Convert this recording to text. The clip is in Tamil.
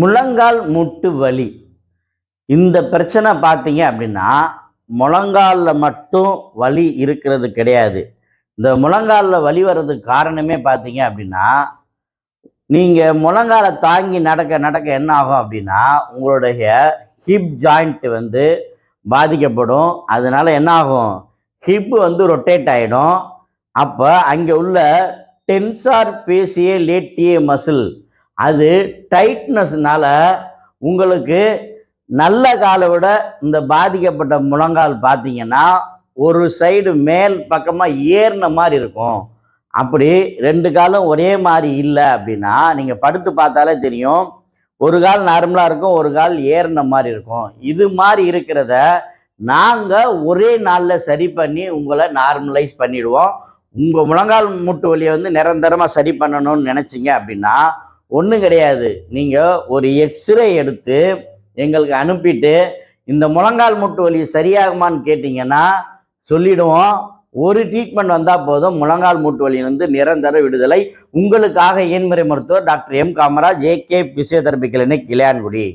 முழங்கால் மூட்டு வலி. இந்த பிரச்சனை பார்த்தீங்க அப்படின்னா முழங்காலில் மட்டும் வலி இருக்கிறது கிடையாது. இந்த முழங்காலில் வலி வர்றதுக்கு காரணமே பார்த்தீங்க அப்படின்னா நீங்கள் முழங்காலை தாங்கி நடக்க நடக்க என்ன ஆகும் அப்படின்னா உங்களுடைய ஹிப் ஜாயிண்ட் வந்து பாதிக்கப்படும். அதனால என்ன ஆகும்? ஹிப் வந்து ரொட்டேட் ஆகிடும் அப்போ அங்கே உள்ள டென்சார் பேசிய லேட்டிய மசில் அது டைட்னஸ்னால உங்களுக்கு நல்ல காலை விட இந்த பாதிக்கப்பட்ட முழங்கால் பார்த்தீங்கன்னா ஒரு சைடு மேல் பக்கமாக ஏறின மாதிரி இருக்கும். அப்படி ரெண்டு காலும் ஒரே மாதிரி இல்லை அப்படின்னா நீங்கள் படுத்து பார்த்தாலே தெரியும் ஒரு கால் நார்மலாக இருக்கும் ஒரு கால் ஏறின மாதிரி இருக்கும். இது மாதிரி இருக்கிறத நாங்கள் ஒரே நாளில் சரி பண்ணி உங்களை நார்மலைஸ் பண்ணிவிடுவோம் உங்கள் முழங்கால் மூட்டு வலியை வந்து நிரந்தரமாக சரி பண்ணணும்னு நினச்சிங்க அப்படின்னா ஒன்றும் கிடையாது. நீங்கள் ஒரு எக்ஸ்ரே எடுத்து எங்களுக்கு அனுப்பிட்டு இந்த முழங்கால் மூட்டு வலி சரியாகுமான்னு கேட்டிங்கன்னா சொல்லிடுவோம். ஒரு ட்ரீட்மெண்ட் வந்தால் போதும். முழங்கால் மூட்டு வலியிலிருந்து நிரந்தர விடுதலை. உங்களுக்காக இயன்முறை மருத்துவர் doctor M Kamaraj AK physiotherapy clinic Ilayangudi.